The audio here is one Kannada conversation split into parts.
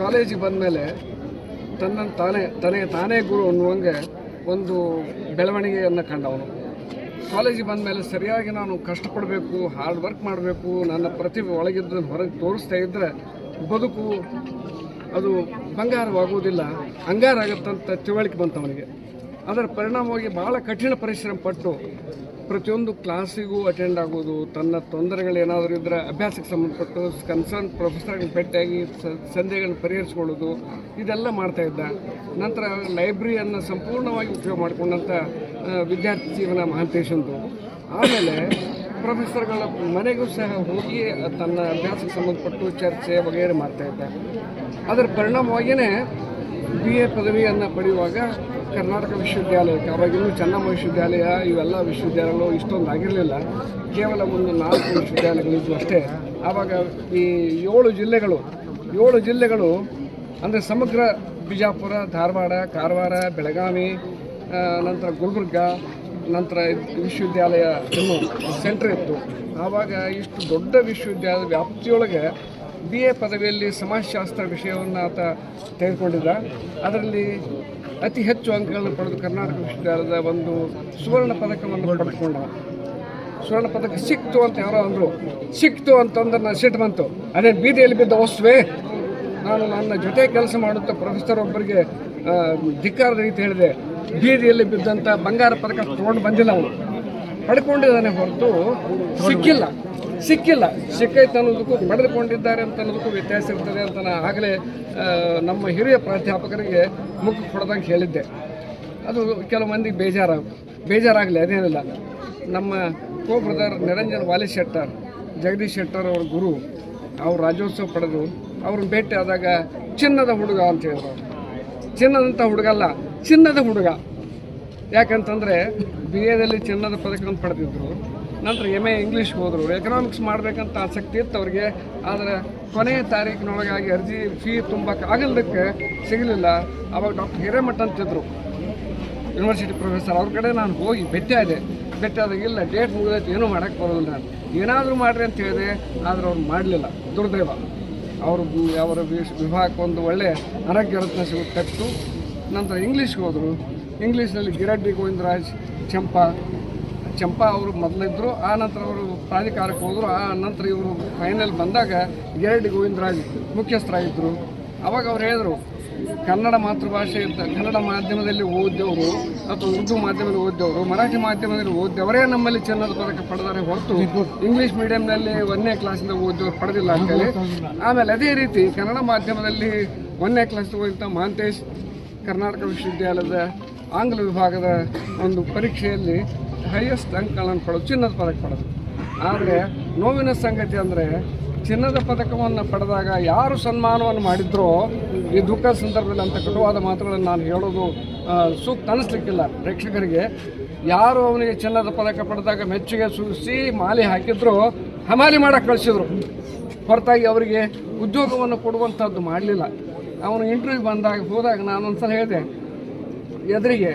ಕಾಲೇಜಿಗೆ ಬಂದಮೇಲೆ ತನ್ನ ತಾನೇ, ತನಗೆ ತಾನೇ ಗುರು ಅನ್ನುವಂಗೆ ಒಂದು ಬೆಳವಣಿಗೆಯನ್ನು ಕಂಡವನು. ಕಾಲೇಜಿಗೆ ಬಂದಮೇಲೆ ಸರಿಯಾಗಿ ನಾನು ಕಷ್ಟಪಡಬೇಕು ಹಾರ್ಡ್ ವರ್ಕ್ ಮಾಡಬೇಕು, ನನ್ನ ಪ್ರತಿಭೆ ಒಳಗಿದ್ದನ್ನು ಹೊರಗೆ ತೋರಿಸ್ತಾ ಇದ್ದರೆ ಬದುಕು ಅದು ಬಂಗಾರವಾಗುವುದಿಲ್ಲ, ಅಂಗಾರ ಆಗುತ್ತಂತ ತಿಳುವಳಿಕೆ ಬಂತು ಅವನಿಗೆ. ಅದರ ಪರಿಣಾಮವಾಗಿ ಭಾಳ ಕಠಿಣ ಪರಿಶ್ರಮ ಪಟ್ಟು ಪ್ರತಿಯೊಂದು ಕ್ಲಾಸಿಗೂ ಅಟೆಂಡ್ ಆಗೋದು, ತನ್ನ ತೊಂದರೆಗಳೇನಾದರೂ ಇದ್ದರೆ ಅಭ್ಯಾಸಕ್ಕೆ ಸಂಬಂಧಪಟ್ಟು ಕನ್ಸರ್ನ್ ಪ್ರೊಫೆಸರ್ಗಳನ್ನ ಭೇಟಿಯಾಗಿ ಸಂದೇಹಗಳನ್ನು ಪರಿಹರಿಸ್ಕೊಳ್ಳೋದು, ಇದೆಲ್ಲ ಮಾಡ್ತಾ ಇದ್ದ. ನಂತರ ಲೈಬ್ರರಿಯನ್ನು ಸಂಪೂರ್ಣವಾಗಿ ಉಪಯೋಗ ಮಾಡಿಕೊಂಡಂಥ ವಿದ್ಯಾರ್ಥಿ ಜೀವನ ಮಹಾಂತೇಶಂದು ಆಮೇಲೆ ಪ್ರೊಫೆಸರ್ಗಳ ಮನೆಗೂ ಸಹ ಹೋಗಿ ತನ್ನ ಅಭ್ಯಾಸಕ್ಕೆ ಸಂಬಂಧಪಟ್ಟು ಚರ್ಚೆ ವಗೇರೆ ಮಾಡ್ತಾ ಇದ್ದ. ಅದರ ಪರಿಣಾಮವಾಗಿಯೇ ಬಿ ಎ ಪದವಿಯನ್ನು ಪಡೆಯುವಾಗ ಕರ್ನಾಟಕ ವಿಶ್ವವಿದ್ಯಾಲಯಕ್ಕೆ ಅವಾಗಿನ್ನೂ ಚೆನ್ನಮ್ಮ ವಿಶ್ವವಿದ್ಯಾಲಯ ಇವೆಲ್ಲ ವಿಶ್ವವಿದ್ಯಾಲಯಗಳು ಇಷ್ಟೊಂದು ಆಗಿರಲಿಲ್ಲ. ಕೇವಲ ಒಂದು ನಾಲ್ಕು ವಿಶ್ವವಿದ್ಯಾಲಯಗಳಿದ್ದು ಅಷ್ಟೇ. ಆವಾಗ ಈ ಏಳು ಜಿಲ್ಲೆಗಳು ಏಳು ಜಿಲ್ಲೆಗಳು ಅಂದರೆ ಸಮಗ್ರ ಬಿಜಾಪುರ, ಧಾರವಾಡ, ಕಾರವಾರ, ಬೆಳಗಾವಿ ನಂತರ ಗುಲ್ಬರ್ಗ, ನಂತರ ವಿಶ್ವವಿದ್ಯಾಲಯ ಇನ್ನು ಸೆಂಟ್ರ್ ಇತ್ತು. ಆವಾಗ ಇಷ್ಟು ದೊಡ್ಡ ವಿಶ್ವವಿದ್ಯಾಲಯ ವ್ಯಾಪ್ತಿಯೊಳಗೆ ಬಿ ಎ ಪದವಿಯಲ್ಲಿ ಸಮಾಜಶಾಸ್ತ್ರ ವಿಷಯವನ್ನು ಆತ ತೆಗೆದುಕೊಂಡಿದ್ದ. ಅದರಲ್ಲಿ ಅತಿ ಹೆಚ್ಚು ಅಂಕಗಳನ್ನು ಪಡೆದು ಕರ್ನಾಟಕ ವಿಶ್ವವಿದ್ಯಾಲಯದ ಒಂದು ಸುವರ್ಣ ಪದಕವನ್ನು ಪಡೆದುಕೊಂಡವ ಸುವರ್ಣ ಪದಕ ಸಿಕ್ತು ಅಂತ ಯಾರೋ ಅಂದರು. ಸಿಕ್ತು ಅಂತಂದ್ರೆ ನಾನು ಸಿಟ್ಟು ಬಂತು. ಅದೇ ಬೀದಿಯಲ್ಲಿ ಬಿದ್ದ ವಸ್ತುವೆ ನಾನು ನನ್ನ ಜೊತೆ ಕೆಲಸ ಮಾಡುತ್ತಾ ಪ್ರೊಫೆಸರ್ ಒಬ್ಬರಿಗೆ ಧಿಕ್ಕಾರದ ರೀತಿ ಹೇಳಿದೆ. ಬೀದಿಯಲ್ಲಿ ಬಿದ್ದಂಥ ಬಂಗಾರ ಪದಕ ತೊಗೊಂಡು ಬಂದಿಲ್ಲ ಅವನು. ಪಡ್ಕೊಂಡಿದ್ದಾನೆ ಹೊರತು ಸಿಕ್ಕಿಲ್ಲ. ಸಿಕ್ಕಿಲ್ಲ. ಸಿಕ್ಕೈತೆ ಅನ್ನೋದಕ್ಕೂ ಪಡೆದುಕೊಂಡಿದ್ದಾರೆ ಅಂತ ಅನ್ನೋದಕ್ಕೂ ವ್ಯತ್ಯಾಸ ಇರ್ತದೆ ಅಂತ ನಾನು ಆಗಲೇ ನಮ್ಮ ಹಿರಿಯ ಪ್ರಾಧ್ಯಾಪಕರಿಗೆ ಮುಖ ಕೊಡ್ದಂಗೆ ಹೇಳಿದ್ದೆ. ಅದು ಕೆಲವು ಮಂದಿಗೆ ಬೇಜಾರಾಗ ಬೇಜಾರಾಗಲಿ, ಅದೇನಿಲ್ಲ. ನಮ್ಮ ಕೋ ಬ್ರದರ್ ನಿರಂಜನ್ ವಾಲಿ ಶೆಟ್ಟರ್, ಜಗದೀಶ್ ಶೆಟ್ಟರ್ ಅವ್ರ ಗುರು, ಅವ್ರು ರಾಜ್ಯೋತ್ಸವ ಪಡೆದು ಅವ್ರನ್ನ ಭೇಟಿ ಆದಾಗ ಚಿನ್ನದ ಹುಡುಗ ಅಂತ ಹೇಳಿದ್ರು. ಚಿನ್ನದಂಥ ಹುಡುಗ ಅಲ್ಲ ಚಿನ್ನದ ಹುಡುಗ. ಯಾಕಂತಂದರೆ ಬಿ ಎದಲ್ಲಿ ಚಿನ್ನದ ಪದಕವನ್ನು ಪಡೆದಿದ್ದರು ನಂತರ ಎಂ ಎ ಇಂಗ್ಲೀಷ್ ಹೋದರು. ಎಕನಾಮಿಕ್ಸ್ ಮಾಡಬೇಕಂತ ಆಸಕ್ತಿ ಇತ್ತು ಅವರಿಗೆ, ಆದರೆ ಕೊನೆಯ ತಾರೀಕಿನೊಳಗಾಗಿ ಅರ್ಜಿ ಫೀ ತುಂಬಕ್ಕೆ ಆಗಲ್ದಕ್ಕೆ ಸಿಗಲಿಲ್ಲ. ಅವಾಗ ಡಾಕ್ಟರ್ ಹಿರೇಮಠ ಅಂತಿದ್ರು ಯೂನಿವರ್ಸಿಟಿ ಪ್ರೊಫೆಸರ್ ಅವ್ರ ಕಡೆ ನಾನು ಹೋಗಿ ಭೇಟಿಯಾದೆ ಭೇಟಿಯಾದಾಗ ಇಲ್ಲ ಡೇಟ್ ಮುಗಿದೈತೆ, ಏನೂ ಮಾಡೋಕ್ಕೆ ಬರೋದಿಲ್ಲ ನಾನು. ಏನಾದರೂ ಮಾಡಿರಿ ಅಂತ ಹೇಳಿದೆ, ಆದರೆ ಅವ್ರು ಮಾಡಲಿಲ್ಲ. ದುರ್ದೈವ. ಅವರು ಅವರ ವಿಭಾಗಕ್ಕೆ ಒಂದು ಒಳ್ಳೆ ಆರೋಗ್ಯ ರತ್ನ ಸಿಗು ನಂತರ ಇಂಗ್ಲೀಷ್ಗೆ ಹೋದರು. ಇಂಗ್ಲೀಷ್ನಲ್ಲಿ ಗಿರಡ್ಡಿ ಗೋವಿಂದರಾಜ್ ಚಂಪಾ ಚಂಪಾ ಅವರು ಮೊದಲಿದ್ದರು ಆ ನಂತರ ಅವರು ಪ್ರಾಧಿಕಾರಕ್ಕೆ ಹೋದರು, ಆ ನಂತರ ಇವರು ಫೈನಲ್ ಬಂದಾಗ ಎರಡು ಗೋವಿಂದರಾಜ್ ಮುಖ್ಯಸ್ಥರಾಗಿದ್ದರು ಅವಾಗ ಅವ್ರು ಹೇಳಿದರು, ಕನ್ನಡ ಮಾತೃಭಾಷೆ ಇದ್ದ ಕನ್ನಡ ಮಾಧ್ಯಮದಲ್ಲಿ ಓದಿದವರು ಅಥವಾ ಉರ್ದು ಮಾಧ್ಯಮದಲ್ಲಿ ಓದಿದವರು, ಮರಾಠಿ ಮಾಧ್ಯಮದಲ್ಲಿ ಓದಿದವರೇ ನಮ್ಮಲ್ಲಿ ಚಿನ್ನದ ಪದಕ ಪಡೆದಾರೆ ಹೊರತು ಇಂಗ್ಲೀಷ್ ಮೀಡಿಯಂನಲ್ಲಿ ಒಂದನೇ ಕ್ಲಾಸಿಂದ ಓದಿದವರು ಪಡೆದಿಲ್ಲ ಅಂತೇಳಿ ಆಮೇಲೆ ಅದೇ ರೀತಿ ಕನ್ನಡ ಮಾಧ್ಯಮದಲ್ಲಿ ಒಂದನೇ ಕ್ಲಾಸ್ ಓದಿದ್ದ ಮಹಾಂತೇಶ್ ಕರ್ನಾಟಕ ವಿಶ್ವವಿದ್ಯಾಲಯದ ಆಂಗ್ಲ ವಿಭಾಗದ ಒಂದು ಪರೀಕ್ಷೆಯಲ್ಲಿ ಹೈಯೆಸ್ಟ್ ಅಂಕಗಳನ್ನು ಪಡೆದು, ಚಿನ್ನದ ಪದಕ ಪಡೆದು ಆದರೆ ನೋವಿನ ಸಂಗತಿ ಅಂದರೆ ಚಿನ್ನದ ಪದಕವನ್ನು ಪಡೆದಾಗ ಯಾರು ಸನ್ಮಾನವನ್ನು ಮಾಡಿದ್ರೋ ಈ ದುಃಖ ಸಂದರ್ಭದಲ್ಲಿ ಅಂತ ಕಟುವಾದ ಮಾತುಗಳನ್ನು ನಾನು ಹೇಳೋದು ಸೂಕ್ತ ಅನ್ನಿಸ್ಲಿಕ್ಕಿಲ್ಲ ಪ್ರೇಕ್ಷಕರಿಗೆ, ಯಾರು ಅವನಿಗೆ ಚಿನ್ನದ ಪದಕ ಪಡೆದಾಗ ಮೆಚ್ಚುಗೆ ಸೂಚಿಸಿ ಮಾಲೆ ಹಾಕಿದ್ರು ಹಮಾಲಿ ಮಾಡಕ್ಕೆ ಕಳಿಸಿದ್ರು. ಹೊರತಾಗಿ ಅವರಿಗೆ ಉದ್ಯೋಗವನ್ನು ಕೊಡುವಂಥದ್ದು ಮಾಡಲಿಲ್ಲ. ಅವನು ಇಂಟರ್ವ್ಯೂ ಬಂದಾಗ ಹೋದಾಗ ನಾನು ಒಂದ್ಸಲ ಹೇಳಿದೆ ಎದುರಿಗೆ.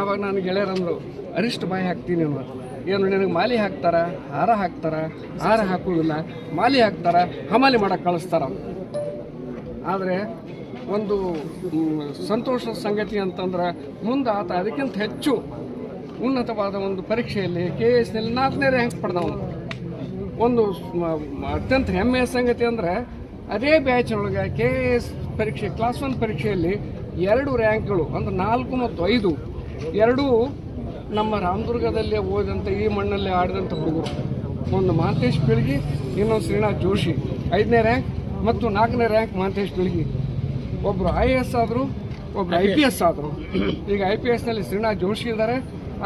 ಆವಾಗ ನಾನು ಗೆಳೆಯರಂದರು ಅರಿಷ್ಟ ಬಾಯಿ ಹಾಕ್ತೀನಿ ಅನ್ನೋ ಏನು, ನಿನಗೆ ಮಾಲಿ ಹಾಕ್ತಾರ? ಹಾರ ಹಾಕ್ತಾರ? ಹಾರ ಹಾಕುವುದಿಲ್ಲ. ಮಾಲಿ ಹಾಕ್ತಾರ? ಹಮಾಲಿ ಮಾಡಕ್ಕೆ ಕಳಿಸ್ತಾರ? ಆದರೆ ಒಂದು ಸಂತೋಷದ ಸಂಗತಿ ಅಂತಂದ್ರೆ ಮುಂದೆ ಆತ ಅದಕ್ಕಿಂತ ಹೆಚ್ಚು ಉನ್ನತವಾದ ಒಂದು ಪರೀಕ್ಷೆಯಲ್ಲಿ ಕೆ ಎಸ್ನಲ್ಲಿ ನಾಲ್ಕನೇ ರ್ಯಾಂಕ್ ಪಡೆದವನು. ಒಂದು ಅತ್ಯಂತ ಹೆಮ್ಮೆಯ ಸಂಗತಿ ಅಂದರೆ, ಅದೇ ಬ್ಯಾಚ್ನೊಳಗೆ ಕೆ ಎ ಎಸ್ ಪರೀಕ್ಷೆ ಕ್ಲಾಸ್ ಒನ್ ಪರೀಕ್ಷೆಯಲ್ಲಿ ಎರಡು ರ್ಯಾಂಕ್ಗಳು ಅಂದ್ರೆ ನಾಲ್ಕು ಮತ್ತು ಐದು. ಎರಡೂ ನಮ್ಮ ರಾಮದುರ್ಗದಲ್ಲಿ ಓದಿದಂಥ ಈ ಮಣ್ಣಲ್ಲಿ ಆಡಿದಂಥ ಹುಡುಗರು. ಒಂದು ಮಾಂತೇಶ್ ಪಿಳಿಗಿ ಇನ್ನೊಂದು ಶ್ರೀನಾಥ್ ಜೋಶಿ. ಐದನೇ ರ್ಯಾಂಕ್ ಮತ್ತು ನಾಲ್ಕನೇ ರ್ಯಾಂಕ್ ಮಾಥೇಶ್ ಪಿಳ್ಗಿ. ಒಬ್ಬರು ಐ ಎ ಎಸ್ ಆದರು ಒಬ್ಬರು ಐ ಪಿ ಎಸ್ ಆದರು. ಈಗ ಐ ಪಿ ಎಸ್ನಲ್ಲಿ ಶ್ರೀನಾಥ್ ಜೋಶಿ ಇದ್ದಾರೆ.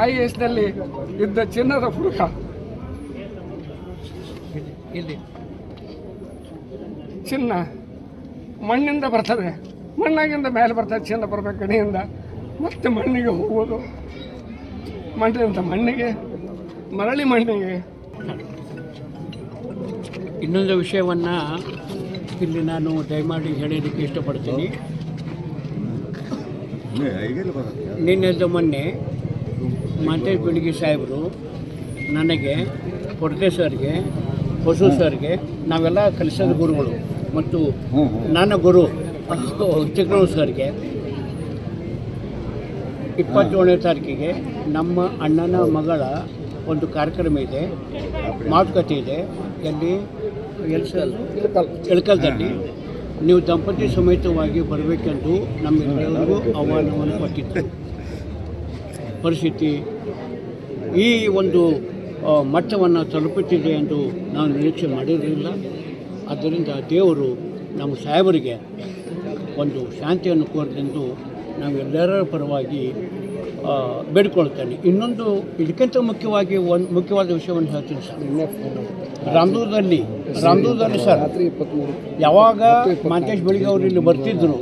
ಐ ಎ ಎಸ್ನಲ್ಲಿ ಇದ್ದ ಚಿನ್ನದ ಹುಡುಗ. ಇಲ್ಲಿ. ಚಿನ್ನ ಮಣ್ಣಿಂದ ಬರ್ತದೆ. ಮಣ್ಣಾಗಿಂದ ಮೇಲೆ ಬರ್ತದೆ ಚಂದ ಬರ್ಬೇಕು ಕಡೆಯಿಂದ. ಮತ್ತೆ ಮಣ್ಣಿಗೆ ಹೋಗೋದು. ಅಂತ ಮಣ್ಣಿಗೆ ಮರಳಿ ಮಣ್ಣಿಗೆ. ಇನ್ನೊಂದು ವಿಷಯವನ್ನು ಇಲ್ಲಿ ನಾನು ದಯಮಾಡಿ ಹೇಳೋದಕ್ಕೆ ಇಷ್ಟಪಡ್ತೀನಿ. ನಿನ್ನೆದ್ದು ಮೊನ್ನೆ ಮಾತೇಶ್ ಬೆಳಿಗ್ಗೆ ಸಾಹೇಬರು ನನಗೆ ಕೊಡ್ತೆ ಸರ್ಗೆ ಹೊಸು ಸರ್ಗೆ ನಾವೆಲ್ಲ ಕಲಿಸಿದ ಗುರುಗಳು ಮತ್ತು ನನ್ನ ಗುರು ಚಿಕ್ಕನೂರು ಸರ್ಗೆ. ಇಪ್ಪತ್ತೇಳನೇ ತಾರೀಕಿಗೆ ನಮ್ಮ ಅಣ್ಣನ ಮಗಳ ಒಂದು ಕಾರ್ಯಕ್ರಮ ಇದೆ ಮಾತುಕತೆ ಇದೆ. ಎಲ್ಲಿ ಎಳ್ಕಲ್ ಇಳಕಲ್ದಲ್ಲಿ ನೀವು ದಂಪತಿ ಸಮೇತವಾಗಿ ಬರಬೇಕೆಂದು ನಮ್ಮೆಲ್ಲರಿಗೂ ಆಹ್ವಾನವನ್ನು ಕೊಟ್ಟಿತ್ತು ಪರಿಸ್ಥಿತಿ ಈ ಒಂದು ಮಟ್ಟವನ್ನು ತಲುಪುತ್ತಿದೆ ಎಂದು ನಾನು ನಿರೀಕ್ಷೆ ಮಾಡಿರಲಿಲ್ಲ. ಆದ್ದರಿಂದ ದೇವರು ನಮ್ಮ ಸಾಹೇಬರಿಗೆ ಒಂದು ಶಾಂತಿಯನ್ನು ಕೋರಿದೆಂದು ನಾವೆಲ್ಲರ ಪರವಾಗಿ ಬೇಡ್ಕೊಳ್ತೇನೆ. ಇನ್ನೊಂದು ಇದಕ್ಕಿಂತ ಮುಖ್ಯವಾಗಿ ಒಂದು ಮುಖ್ಯವಾದ ವಿಷಯವನ್ನು ಹೇಳ್ತೀನಿ ಸರ್. ರಾಮದೂರದಲ್ಲಿ ರಾಮದೂರದಲ್ಲಿ ಸರ್, ಯಾವಾಗ ಮಾಂತೇಶ್ ಬೆಳಿಗ್ಗೆ ಅವರು ಇಲ್ಲಿ ಬರ್ತಿದ್ರು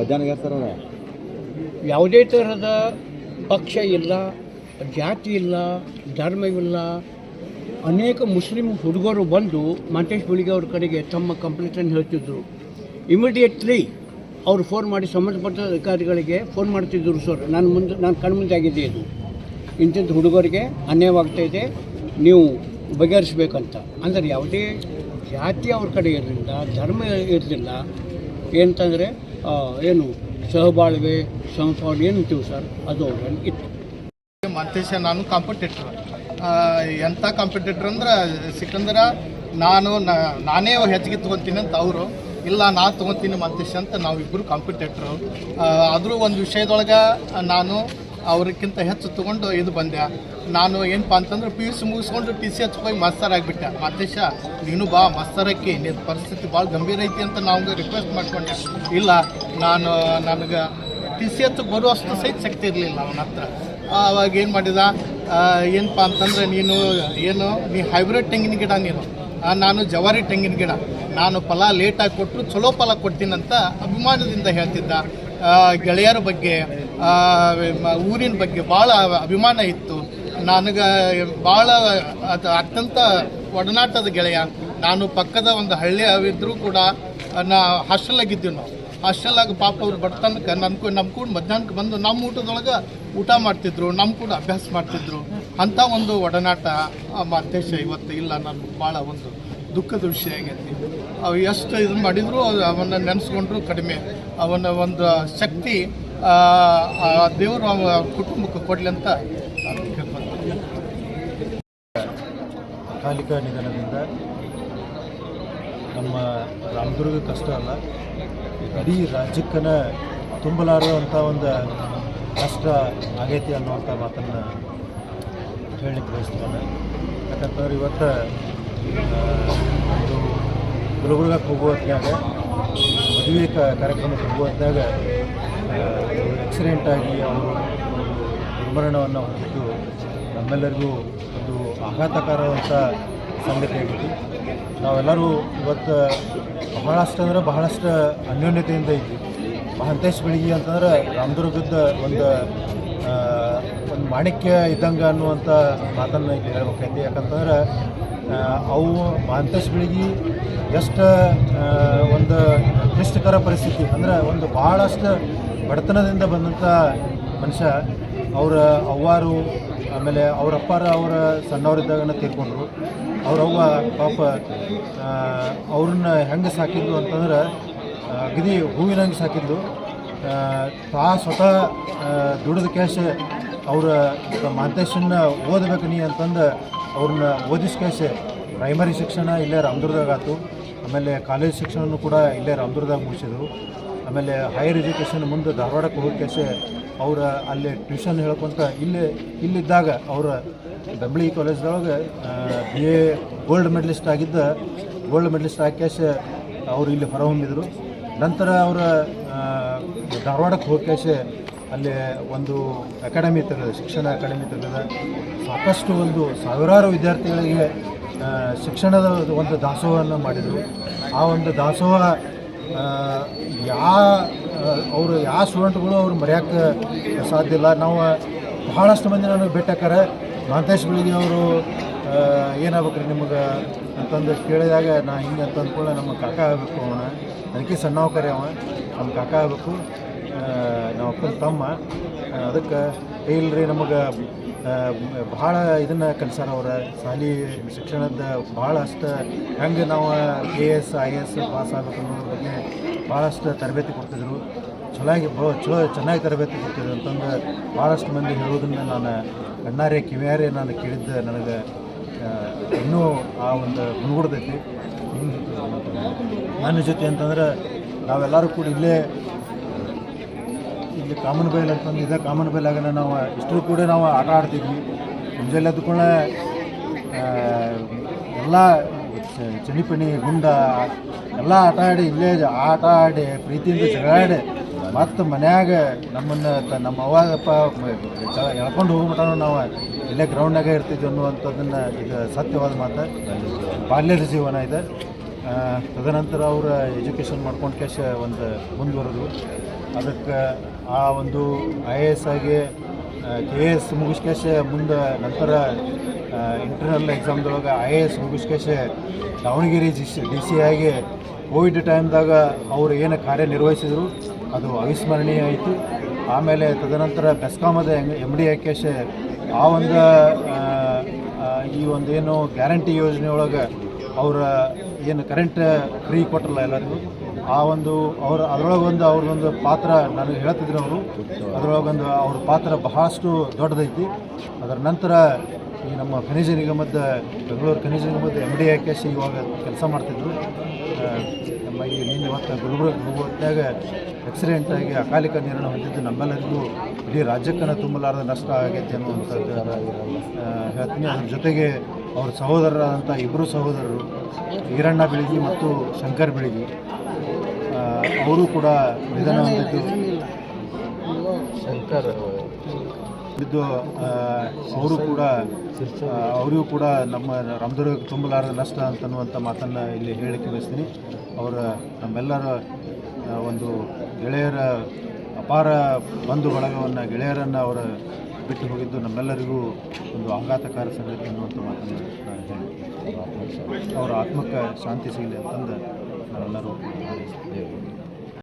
ಮಧ್ಯಾಹ್ನ ಯಾವುದೇ ಥರದ ಪಕ್ಷ ಇಲ್ಲ, ಜಾತಿ ಇಲ್ಲ, ಧರ್ಮವಿಲ್ಲ, ಅನೇಕ ಮುಸ್ಲಿಂ ಹುಡುಗರು ಬಂದು ಮಾಂತೇಶ್ ಬೆಳಿಗ್ಗೆ ಅವ್ರ ಕಡೆಗೆ ತಮ್ಮ ಕಂಪ್ಲೇಂಟನ್ನು ಹೇಳ್ತಿದ್ರು. ಇಮಿಡಿಯೇಟ್ಲಿ ಅವರು ಫೋನ್ ಮಾಡಿ ಸಂಬಂಧಪಟ್ಟ ಅಧಿಕಾರಿಗಳಿಗೆ ಫೋನ್ ಮಾಡ್ತಿದ್ದರು ಸರ್ ನಾನು ಮುಂದೆ, ನಾನು ಕಣ್ಮುಂದೆ ಆಗಿದೆ ಇದು. ಇಂಥದ್ದು ಹುಡುಗರಿಗೆ ಅನ್ಯಾಯವಾಗ್ತಾ ಇದೆ. ನೀವು ಬಗೆಹರಿಸ್ಬೇಕಂತ. ಅಂದರೆ ಯಾವುದೇ ಜಾತಿ ಅವ್ರ ಕಡೆ ಇರಲಿಲ್ಲ, ಧರ್ಮ ಇರಲಿಲ್ಲ. ಏನಂತಂದರೆ ಏನು ಸಹಬಾಳ್ವೆ ಸಂಪಾವನೆ ಏನು ಅಂತೀವಿ ಸರ್ ಅದು ಅವ್ರಲ್ಲಿ ಇತ್ತು. ಮಂತೇಶ ನಾನು ಕಾಂಪಿಟೇಟ್ರ್ ಎಂಥ ಕಾಂಪಿಟೇಟ್ರ್ ಅಂದ್ರೆ, ಸಿಕ್ಕಂದ್ರೆ ನಾನು ನಾನೇ ಹೆಚ್ಚಿಗೆ ತೊಗೊತೀನಿ ಅಂತ ಅವರು. ಇಲ್ಲ ನಾ ತೊಗೊತೀನಿ ಮಂತೀಶ್ ಅಂತ ನಾವಿಬ್ಬರು ಕಾಂಪಿಟೇಟ್ರು ಆದರೂ ಒಂದು ವಿಷಯದೊಳಗೆ ನಾನು ಅವ್ರಿಗಿಂತ ಹೆಚ್ಚು ತೊಗೊಂಡು ಇದು ಬಂದೆ. ನಾನು ಏನಪ್ಪ ಅಂತಂದ್ರೆ ಪಿ ಯು ಸಿ ಮುಗಿಸ್ಕೊಂಡು ಟಿ ಸಿ ಎಚ್ ಹೋಗಿ ಮಾಸ್ತರ್ ಆಗಿಬಿಟ್ಟೆ. ಮಾತೇಶ, ನೀನು ಬಾ ಮಾಸ್ತರಕ್ಕೆ ನಿನ್ನ ಪರಿಸ್ಥಿತಿ ಭಾಳ ಗಂಭೀರ ಐತಿ ಅಂತ ನಾವು ರಿಕ್ವೆಸ್ಟ್ ಮಾಡಿಕೊಂಡೆ. ಇಲ್ಲ, ನಾನು, ನನಗೆ ಟಿ ಸಿ ಎಚ್ ಬರುವಷ್ಟು ಸಹಿತ ಶಕ್ತಿ ಇರಲಿಲ್ಲ ಅವನ ಹತ್ರ. ಅವಾಗ ಏನು ಮಾಡಿದ? ಏನಪ್ಪ ಅಂತಂದ್ರೆ ನೀನು, ಏನು, ನೀ ಹೈಬ್ರಿಡ್ ತೆಂಗಿನ ಗಿಡ ನೀನು. ನಾನು ಜವಾರಿ ತೆಂಗಿನ ಗಿಡ. ನಾನು ಫಲ ಲೇಟಾಗಿ ಕೊಟ್ಟರು ಚಲೋ ಫಲ ಕೊಡ್ತೀನಂತ ಅಭಿಮಾನದಿಂದ ಹೇಳ್ತಿದ್ದ. ಗೆಳೆಯರ ಬಗ್ಗೆ ಊರಿನ ಬಗ್ಗೆ ಭಾಳ ಅಭಿಮಾನ ಇತ್ತು. ನನಗೆ ಭಾಳ ಅತ್ಯಂತ ಒಡನಾಟದ ಗೆಳೆಯ. ನಾನು ಪಕ್ಕದ ಒಂದು ಹಳ್ಳಿ ಇದ್ದರೂ ಕೂಡ ನಾ ಹಾಸ್ಟೆಲಾಗಿದ್ದೀವಿ ನಾವು. ಹಾಸ್ಟೆಲಾಗ ಪಾಪ ಅವ್ರು ಬರ್ತನಕ ನನ್ನ ಕೂ ನಮ್ಮ ಕೂಡ ಮಧ್ಯಾಹ್ನಕ್ಕೆ ಬಂದು ನಮ್ಮ ಊಟದೊಳಗೆ ಊಟ ಮಾಡ್ತಿದ್ರು ನಮ್ಮ ಕೂಡ ಅಭ್ಯಾಸ ಮಾಡ್ತಿದ್ರು. ಅಂಥ ಒಂದು ಒಡನಾಟ ಮಾತೇಶ ಇವತ್ತು ಇಲ್ಲ ನಾನು ಭಾಳ ಒಂದು ದುಃಖದ ವಿಷಯ ಆಗೈತಿ. ಅವು ಎಷ್ಟು ಇದು ಮಾಡಿದ್ರು ಅವನ್ನ ನೆನೆಸ್ಕೊಂಡ್ರು ಕಡಿಮೆ. ಅವನ ಒಂದು ಶಕ್ತಿ ದೇವರು ಅವ ಕುಟುಂಬಕ್ಕೆ ಕೊಡಲಿ ಅಂತ ಅಕಾಲಿಕ ನಿಧನದಿಂದ ನಮ್ಮ ಕಷ್ಟ ಅಲ್ಲ, ಇಡೀ ರಾಜ್ಯಕ್ಕನ ತುಂಬಲಾರದಂಥ ಒಂದು ಕಷ್ಟ ಆಗೈತಿ ಅನ್ನುವಂಥ ಮಾತನ್ನು ಹೇಳಲಿಕ್ಕೆ ಬಯಸ್ತಾನೆ ಯಾಕಂತಂದ್ರೆ ಇವತ್ತು ಗುಲ್ಬರ್ಗಕ್ಕೆ ಹೋಗುವ ಹೊತ್ನ್ಯಾಗ ಮದುವೆ ಕಾರ್ಯಕ್ರಮಕ್ಕೆ ಹೋಗುವ ಹೊತ್ನ್ಯಾಗ ಆಕ್ಸಿಡೆಂಟ್ ಆಗಿ ಅವರು ದುರ್ಮರಣವನ್ನು ಹೊಂದಿದ್ದು ನಮ್ಮೆಲ್ಲರಿಗೂ ಒಂದು ಆಘಾತಕಾರವಂಥ ಸಂಗತಿ ಆಗಿತ್ತು. ನಾವೆಲ್ಲರೂ ಇವತ್ತು ಬಹಳಷ್ಟು ಅಂದ್ರೆ ಬಹಳಷ್ಟು ಅನ್ಯೋನ್ಯತೆಯಿಂದ ಇದ್ವಿ ಮಹಂತೇಶ್ ಬೆಳಗಿ ಅಂತಂದ್ರೆ ರಾಮದುರ್ಗದ ಒಂದು ಮಾಣಿಕ್ಯ ಇದ್ದಂಗೆ ಅನ್ನುವಂಥ ಮಾತನ್ನು ಹೇಳ್ಬೇಕೈತಿ. ಯಾಕಂತಂದ್ರೆ ಅವು ಮಾಂತೇಶ್ ಬೆಳಗಿ ಎಷ್ಟು ಒಂದು ಕ್ಲಿಷ್ಟಕರ ಪರಿಸ್ಥಿತಿ. ಅಂದ್ರೆ ಒಂದು ಭಾಳಷ್ಟು ಬಡತನದಿಂದ ಬಂದಂಥ ಮನುಷ್ಯ ಅವರ ಅವ್ವಾರು ಆಮೇಲೆ ಅವ್ರ ಅಪ್ಪಾರ ಅವರ ಸಣ್ಣವರಿದ್ದಾಗನ ತೀರ್ಕೊಂಡ್ರು. ಅವ್ರವ್ವ ಪಾಪ ಅವ್ರನ್ನ ಹೆಂಗೆ ಸಾಕಿದ್ಲು ಅಂತಂದ್ರೆ ಅಗದಿ ಹೂವಿನಂಗೆ ಸಾಕಿದ್ಲು. ಆ, ತಾ ಸ್ವತಃ ದುಡಿದ ಕ್ಯಾಶ್ ಅವ್ರ ಮಾಂತೇಶನ್ನ ಓದಬೇಕು ನೀ ಅಂತಂದು ಅವ್ರನ್ನ ಓದಿಸ್ಕೇಸೆ ಪ್ರೈಮರಿ ಶಿಕ್ಷಣ ಇಲ್ಲೇ ರಾಮದುರ್ಗದಾಗ ಆಯ್ತು. ಆಮೇಲೆ ಕಾಲೇಜ್ ಶಿಕ್ಷಣನೂ ಕೂಡ ಇಲ್ಲೇ ರಾಮದುರ್ಗದಾಗ ಮುಗಿಸಿದ್ರು. ಆಮೇಲೆ ಹೈಯರ್ ಎಜುಕೇಷನ್ ಮುಂದೆ ಧಾರವಾಡಕ್ಕೆ ಹೋಗೋಕೆ ಅವರ ಅಲ್ಲಿ ಟ್ಯೂಷನ್ ಹೇಳ್ಕೊಂತ ಇಲ್ಲೇ, ಇಲ್ಲಿದ್ದಾಗ ಅವರ ದಬ್ಳಿ ಕಾಲೇಜ್ದೊಳಗೆ ಬಿ ಎ ಗೋಲ್ಡ್ ಮೆಡಲಿಸ್ಟ್ ಆಗಿದ್ದ ಗೋಲ್ಡ್ ಮೆಡಲಿಸ್ಟ್ ಆಕೇಶ ಅವರು ಇಲ್ಲಿ ಹೊರಹೊಮ್ಮಿದರು. ನಂತರ ಅವರ ಧಾರವಾಡಕ್ಕೆ ಹೋಗ್ಯಾಶ ಅಲ್ಲಿ ಒಂದು ಅಕಾಡೆಮಿ ತೆರೆದ ಶಿಕ್ಷಣ ಅಕಾಡೆಮಿ ತೆರೆದ ಸಾಕಷ್ಟು ಒಂದು ಸಾವಿರಾರು ವಿದ್ಯಾರ್ಥಿಗಳಿಗೆ ಶಿಕ್ಷಣದ ಒಂದು ದಾಸೋಹವನ್ನು ಮಾಡಿದರು. ಆ ಒಂದು ದಾಸೋಹ ಯಾ ಅವರು ಯಾವ ಸ್ಟೂಡೆಂಟ್ಗಳು ಅವ್ರು ಮರೆಯೋಕ್ಕೆ ಸಾಧ್ಯ ಇಲ್ಲ. ನಾವು ಬಹಳಷ್ಟು ಮಂದಿ ನಾನು ಭೇಟಿಯಾಕಾರ ಮಹಂತೇಶ್ ಬೆಳಿಗ್ಗೆ ಅವರು ಏನಾಗ್ಬೇಕು ರೀ ನಿಮಗೆ ಅಂತಂದು ಕೇಳಿದಾಗ ನಾ ಹಿಂಗೆ ಅಂತ ಅಂದ್ಕೊಳ್ಳೆ ನಮ್ಮ ಕಾಕ ಆಗಬೇಕು ಅವನ. ಅದಕ್ಕೆ ಸಣ್ಣವ ಕರೆ ಅವ. ನಮ್ಮ ಕಾಕ ಆಗಬೇಕು. ಅಪ್ಪನ ತಮ್ಮ. ಅದಕ್ಕೆ ಇಲ್ಲರಿ ನಮಗೆ ಭಾಳ ಇದನ್ನು ಕಲಿಸಾರ ಅವರ. ಶಾಲಿ ಶಿಕ್ಷಣದ ಭಾಳಷ್ಟು ಹೆಂಗೆ ನಾವು K S I S pass ಆಗಬೇಕು ಅನ್ನೋದ್ರ ಬಗ್ಗೆ ಭಾಳಷ್ಟು ತರಬೇತಿ ಕೊಡ್ತಿದ್ರು. ಚೆನ್ನಾಗಿ ಬ ಚಲೋ ಚೆನ್ನಾಗಿ ತರಬೇತಿ ಕೊಡ್ತಿದ್ರು ಅಂತಂದು ಭಾಳಷ್ಟು ಮಂದಿ ಹೇಳೋದನ್ನು ನಾನು ಕಣ್ಣಾರೆ, ಕಿವಿಯಾರೆ ನಾನು ಕೇಳಿದ್ದೆ ನನಗೆ ಇನ್ನೂ ಆ ಒಂದು ಗುಣಗುಡ್ದೈತಿ ನನ್ನ ಜೊತೆ ಅಂತಂದ್ರೆ ನಾವೆಲ್ಲರೂ ಕೂಡ ಇಲ್ಲೇ ಇಲ್ಲಿ ಕಾಮನ್ ಬೈಲ್ ಅಂತಂದು ಇದೆ. ಕಾಮನ್ ಬೈಲಾಗ ನಾವು ಇಷ್ಟು ಕೂಡ ನಾವು ಆಟ ಆಡ್ತಿದ್ವಿ. ಮುಂಜಾನೆ ಕೂಡ ಎಲ್ಲ ಚ- ಚನಿಪಣಿ ಗುಂಡ, ಎಲ್ಲ ಆಟ ಆಡಿ, ಇಲ್ಲೇ ಆಟ ಆಡಿ, ಪ್ರೀತಿಯಿಂದ ಜಗಳಾಡಿ ಮತ್ತು ಮನ್ಯಾಗ ನಮ್ಮನ್ನು ನಮ್ಮ ಅವ್ವಾಗಪ್ಪ ಎಳ್ಕೊಂಡು ಹೋಗ್ಬಿಟ್ಟು ನಾವು, ಇಲ್ಲೇ ಗ್ರೌಂಡಾಗೆ ಇರ್ತಿದ್ವಿ ಅನ್ನುವಂಥದ್ದನ್ನು ಇದು ಸತ್ಯವಾದ ಮಾತು. ಬಾಲ್ಯದ ಜೀವನ ಇದೆ. ತದನಂತರ ಅವರ ಎಜುಕೇಷನ್ ಮಾಡ್ಕೊಂಡು ಕೇಶ ಒಂದು ಮುಂದುವರೆದು. ಅದಕ್ಕೆ ಆ ಒಂದು ಐ ಎ ಎಸ್ ಆಗಿ ಕೆ ಎ ಎಸ್ ಮುಗಿಸ್ಕೇಶೆ ಮುಂದೆ ನಂತರ ಇಂಟರ್ನಲ್ ಎಕ್ಸಾಮ್ದೊಳಗೆ I A S ಮುಗಿಸ್ಕೇಶೆ Davanagere G C D C ಆಗಿ ಕೋವಿಡ್ ಟೈಮ್ದಾಗ ಅವರು ಏನು ಕಾರ್ಯನಿರ್ವಹಿಸಿದರು ಅದು ಅವಿಸ್ಮರಣೀಯ ಆಯಿತು. ಆಮೇಲೆ ತದನಂತರ ಬೆಸ್ಕಾಮದ ಎಂ ಡಿ ಆಕೇಶ ಆ ಒಂದು ಈ ಒಂದು ಏನು ಗ್ಯಾರಂಟಿ ಯೋಜನೆ ಒಳಗೆ ಅವರ ಏನು ಕರೆಂಟ್ ಫ್ರೀ ಕೊಟ್ಟರಲ್ಲ ಎಲ್ಲರಿಗೂ. ಆ ಒಂದು ಅವ್ರ ಅದರೊಳಗೊಂದು ಅವ್ರದೊಂದು ಪಾತ್ರ ನನಗೆ ಹೇಳ್ತಿದ್ರು ಅವರು. ಅದರೊಳಗೊಂದು ಅವ್ರ ಪಾತ್ರ ಬಹಳಷ್ಟು ದೊಡ್ಡದೈತಿ. ಅದರ ನಂತರ ಈ ನಮ್ಮ ಖನಿಜ ನಿಗಮದ ಬೆಂಗಳೂರು ಖನಿಜ ನಿಗಮದ ಎಂ ಡಿ ಆಕೇಶ್ ಇವಾಗ ಕೆಲಸ ಮಾಡ್ತಿದ್ರು. ನಮ್ಮ ಈ ನಿನ್ನೆ ಮತ್ತು ಗುಲ್ಬರ್ಗ ಹೋಗುವಾಗ ಆಕ್ಸಿಡೆಂಟ್ ಆಗಿ ಅಕಾಲಿಕ ನಿರ್ಣಯ ಹೊಂದಿದ್ದು ನಮ್ಮೆಲ್ಲರಿಗೂ ಇಡೀ ರಾಜ್ಯಕ್ಕನ್ನು ತುಂಬಲಾರದ ನಷ್ಟ ಆಗೈತೆ ಅನ್ನುವಂಥದ್ದು ಹೇಳ್ತೀನಿ. ಅದ್ರ ಜೊತೆಗೆ ಅವ್ರ ಸಹೋದರರಾದಂಥ ಇಬ್ಬರು ಸಹೋದರರು ಈರಣ್ಣ ಬೆಳಗಿ ಮತ್ತು ಶಂಕರ್ ಬೆಳಗಿ. ಆ, ಅವರು ಕೂಡ ನಿಧನ ಹೊಂದಿದ್ದು. ಶಂಕರ್ ಬಿದ್ದು ಅವರು ಕೂಡ ಅವರಿಗೂ ಕೂಡ ನಮ್ಮ ರಾಮದುರ್ಗಕ್ಕೆ ತುಂಬಲಾರದ ನಷ್ಟ ಅಂತನ್ನುವಂಥ ಮಾತನ್ನು ಇಲ್ಲಿ ಹೇಳಕ್ಕೆ ಬಯಸ್ತೀನಿ. ಅವರ ನಮ್ಮೆಲ್ಲರ ಒಂದು ಗೆಳೆಯರ ಅಪಾರ ಬಂಧು ಬಳಗವನ್ನು ಗೆಳೆಯರನ್ನು ಅವರ ಬಿಟ್ಟು ಹೋಗಿದ್ದು ನಮ್ಮೆಲ್ಲರಿಗೂ ಒಂದು ಆಘಾತಕಾರ ಸಂಗತಿ ಅನ್ನುವಂಥ ಮಾತನ್ನು ನಾನು ಹೇಳಿ ಅವರ ಆತ್ಮಕ್ಕೆ ಶಾಂತಿ ಸಿಗಲಿ ಅಂತಂದು からなろうと思いまして。